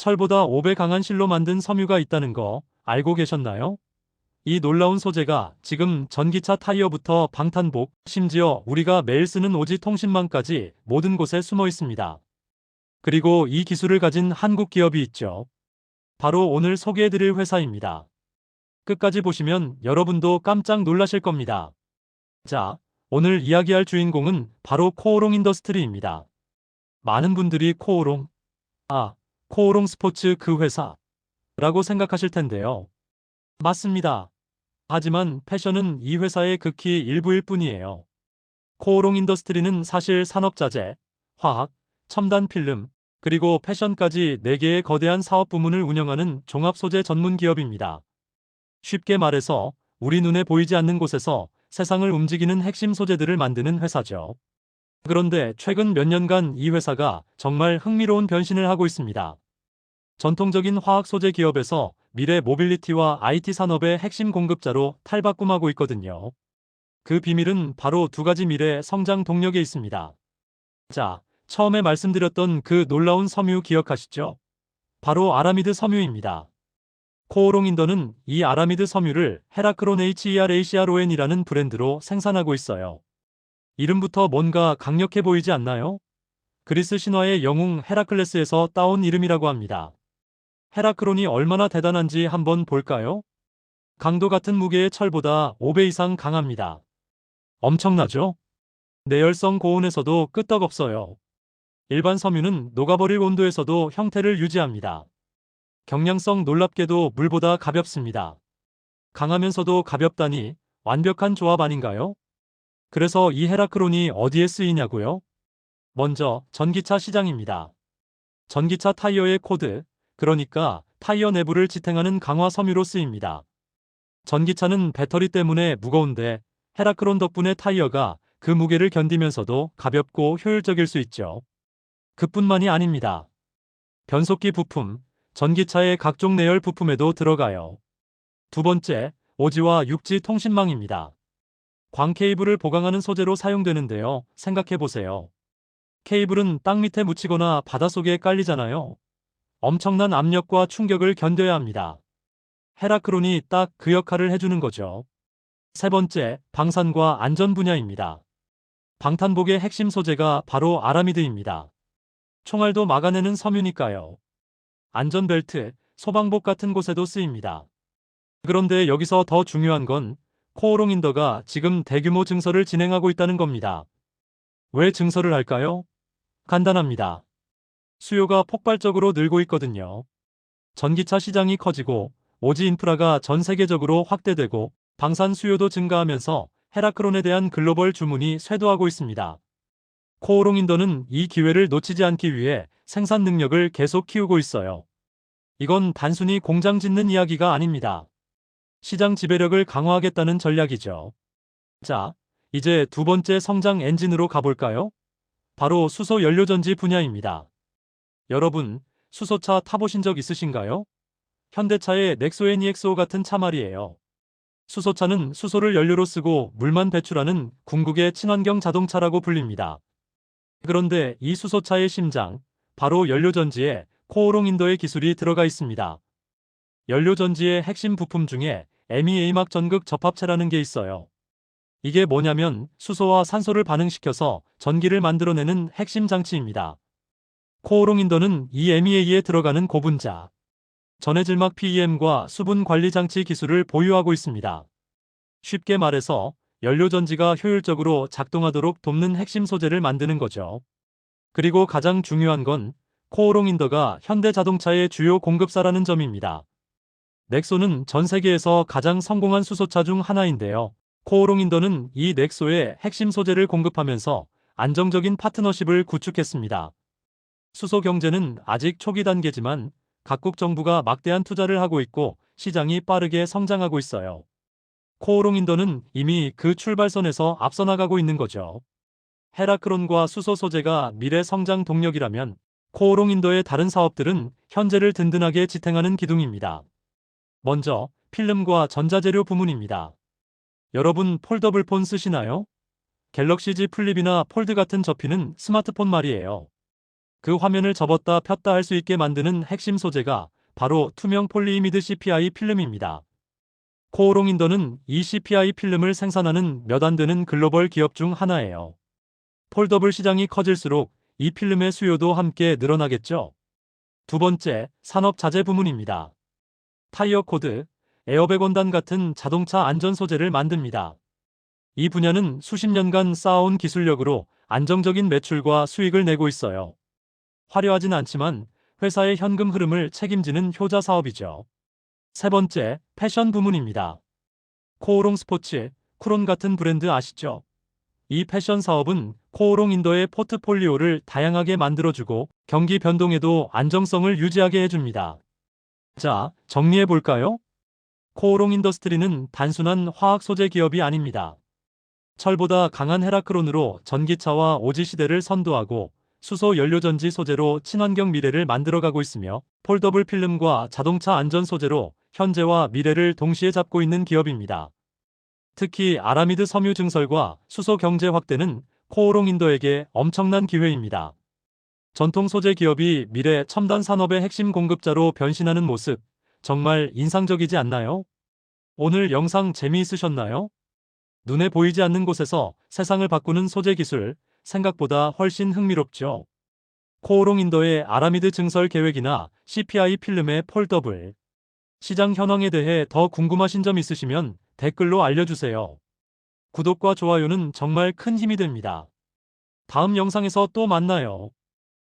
철보다 5배 강한 실로 만든 섬유가 있다는 거 알고 계셨나요? 이 놀라운 소재가 지금 전기차 타이어부터 방탄복, 심지어 우리가 매일 쓰는 오지 통신망까지 모든 곳에 숨어 있습니다. 그리고 이 기술을 가진 한국 기업이 있죠. 바로 오늘 소개해드릴 회사입니다. 끝까지 보시면 여러분도 깜짝 놀라실 겁니다. 자, 오늘 이야기할 주인공은 바로 코오롱 인더스트리입니다. 많은 분들이 코오롱, 아, 코오롱 스포츠 그 회사 라고 생각하실 텐데요. 맞습니다. 하지만 패션은 이 회사의 극히 일부일 뿐이에요. 코오롱 인더스트리는 사실 산업자재, 화학, 첨단 필름, 그리고 패션까지 4개의 거대한 사업 부문을 운영하는 종합소재 전문 기업입니다. 쉽게 말해서 우리 눈에 보이지 않는 곳에서 세상을 움직이는 핵심 소재들을 만드는 회사죠. 그런데 최근 몇 년간 이 회사가 정말 흥미로운 변신을 하고 있습니다. 전통적인 화학 소재 기업에서 미래 모빌리티와 IT 산업의 핵심 공급자로 탈바꿈하고 있거든요. 그 비밀은 바로 두 가지 미래 성장 동력에 있습니다. 자, 처음에 말씀드렸던 그 놀라운 섬유 기억하시죠? 바로 아라미드 섬유입니다. 코오롱 인더는 이 아라미드 섬유를 헤라크론 HERACRON이라는 브랜드로 생산하고 있어요. 이름부터 뭔가 강력해 보이지 않나요? 그리스 신화의 영웅 헤라클레스에서 따온 이름이라고 합니다. 헤라크론이 얼마나 대단한지 한번 볼까요? 강도 같은 무게의 철보다 5배 이상 강합니다. 엄청나죠? 내열성 고온에서도 끄떡없어요. 일반 섬유는 녹아버릴 온도에서도 형태를 유지합니다. 경량성 놀랍게도 물보다 가볍습니다. 강하면서도 가볍다니 완벽한 조합 아닌가요? 그래서 이 헤라크론이 어디에 쓰이냐고요? 먼저 전기차 시장입니다. 전기차 타이어의 코드, 그러니까 타이어 내부를 지탱하는 강화 섬유로 쓰입니다. 전기차는 배터리 때문에 무거운데 헤라크론 덕분에 타이어가 그 무게를 견디면서도 가볍고 효율적일 수 있죠. 그뿐만이 아닙니다. 변속기 부품, 전기차의 각종 내열 부품에도 들어가요. 두 번째, 오지와 육지 통신망입니다. 광 케이블을 보강하는 소재로 사용되는데요. 생각해 보세요. 케이블은 땅 밑에 묻히거나 바닷속에 깔리잖아요. 엄청난 압력과 충격을 견뎌야 합니다. 헤라크론이 딱 그 역할을 해주는 거죠. 세 번째, 방산과 안전 분야입니다. 방탄복의 핵심 소재가 바로 아라미드입니다. 총알도 막아내는 섬유니까요. 안전벨트, 소방복 같은 곳에도 쓰입니다. 그런데 여기서 더 중요한 건 코오롱 인더가 지금 대규모 증설을 진행하고 있다는 겁니다. 왜 증설을 할까요? 간단합니다. 수요가 폭발적으로 늘고 있거든요. 전기차 시장이 커지고 오지 인프라가 전 세계적으로 확대되고 방산 수요도 증가하면서 헤라크론에 대한 글로벌 주문이 쇄도하고 있습니다. 코오롱 인더는 이 기회를 놓치지 않기 위해 생산 능력을 계속 키우고 있어요. 이건 단순히 공장 짓는 이야기가 아닙니다. 시장 지배력을 강화하겠다는 전략이죠. 자, 이제 두 번째 성장 엔진으로 가볼까요? 바로 수소 연료전지 분야입니다. 여러분, 수소차 타보신 적 있으신가요? 현대차의 넥소 NEXO 같은 차 말이에요. 수소차는 수소를 연료로 쓰고 물만 배출하는 궁극의 친환경 자동차라고 불립니다. 그런데 이 수소차의 심장, 바로 연료전지에 코오롱 인더의 기술이 들어가 있습니다. 연료전지의 핵심 부품 중에 MEA막 전극 접합체라는 게 있어요. 이게 뭐냐면 수소와 산소를 반응시켜서 전기를 만들어내는 핵심 장치입니다. 코오롱 인더는 이 MEA에 들어가는 고분자, 전해질막 PEM과 수분 관리 장치 기술을 보유하고 있습니다. 쉽게 말해서 연료전지가 효율적으로 작동하도록 돕는 핵심 소재를 만드는 거죠. 그리고 가장 중요한 건 코오롱 인더가 현대 자동차의 주요 공급사라는 점입니다. 넥소는 전 세계에서 가장 성공한 수소차 중 하나인데요. 코오롱 인더는 이 넥소의 핵심 소재를 공급하면서 안정적인 파트너십을 구축했습니다. 수소 경제는 아직 초기 단계지만 각국 정부가 막대한 투자를 하고 있고 시장이 빠르게 성장하고 있어요. 코오롱 인더는 이미 그 출발선에서 앞서 나가고 있는 거죠. 헤라크론과 수소 소재가 미래 성장 동력이라면 코오롱 인더의 다른 사업들은 현재를 든든하게 지탱하는 기둥입니다. 먼저 필름과 전자재료 부문입니다. 여러분 폴더블 폰 쓰시나요? 갤럭시 Z 플립이나 폴드 같은 접히는 스마트폰 말이에요. 그 화면을 접었다 폈다 할 수 있게 만드는 핵심 소재가 바로 투명 폴리이미드 CPI 필름입니다. 코오롱 인더는 이 CPI 필름을 생산하는 몇 안 되는 글로벌 기업 중 하나예요. 폴더블 시장이 커질수록 이 필름의 수요도 함께 늘어나겠죠. 두 번째, 산업 자재 부문입니다. 타이어 코드, 에어백 원단 같은 자동차 안전 소재를 만듭니다. 이 분야는 수십 년간 쌓아온 기술력으로 안정적인 매출과 수익을 내고 있어요. 화려하진 않지만 회사의 현금 흐름을 책임지는 효자 사업이죠. 세 번째, 패션 부문입니다. 코오롱 스포츠, 쿠론 같은 브랜드 아시죠? 이 패션 사업은 코오롱 인더의 포트폴리오를 다양하게 만들어주고 경기 변동에도 안정성을 유지하게 해줍니다. 자, 정리해 볼까요? 코오롱 인더스트리는 단순한 화학 소재 기업이 아닙니다. 철보다 강한 헤라크론으로 전기차와 오지 시대를 선도하고 수소 연료전지 소재로 친환경 미래를 만들어가고 있으며 폴더블 필름과 자동차 안전 소재로 현재와 미래를 동시에 잡고 있는 기업입니다. 특히 아라미드 섬유 증설과 수소 경제 확대는 코오롱 인도에게 엄청난 기회입니다. 전통 소재 기업이 미래 첨단 산업의 핵심 공급자로 변신하는 모습 정말 인상적이지 않나요? 오늘 영상 재미있으셨나요? 눈에 보이지 않는 곳에서 세상을 바꾸는 소재 기술 생각보다 훨씬 흥미롭죠. 코오롱 인도의 아라미드 증설 계획이나 CPI 필름의 폴더블 시장 현황에 대해 더 궁금하신 점 있으시면 댓글로 알려주세요. 구독과 좋아요는 정말 큰 힘이 됩니다. 다음 영상에서 또 만나요.